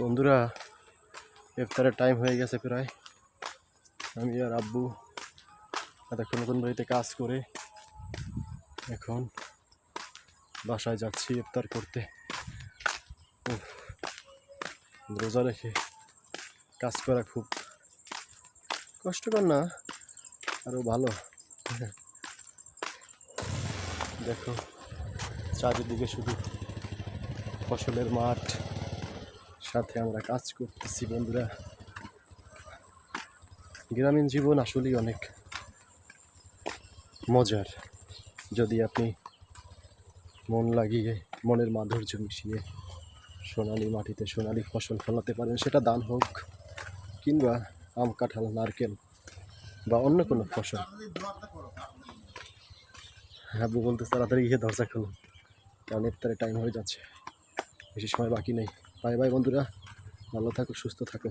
বন্ধুরা, ইফতারের টাইম হয়ে গেছে প্রায়। আমি আর আব্বু এতক্ষণ নতুন বাড়িতে কাজ করে এখন বাসায় যাচ্ছি ইফতার করতে। রোজা রেখে কাজ করা খুব কষ্টকর না আরও ভালো। দেখো, চারিদিকে শুধু ফসলের মাঠ। সাথে আমরা কাজ করতেছি, বন্ধুরা। গ্রামীণ জীবন আসলেই অনেক মজার। যদি আপনি মন লাগিয়ে, মনের মাধুর্য মিশিয়ে সোনালি মাটিতে সোনালি ফসল ফলাতে পারেন, সেটা দান হোক কিংবা আম, কাঁঠাল, নারকেল বা অন্য কোনো ফসল। আব্বু বলতে তাড়াতাড়ি গিয়ে দরজা খুলুন কারণ ইফতারের টাইম হয়ে যাচ্ছে। বেশি সময় বাকি নেই। বাই বাই বন্ধুরা ভালো থাকো সুস্থ থাকো।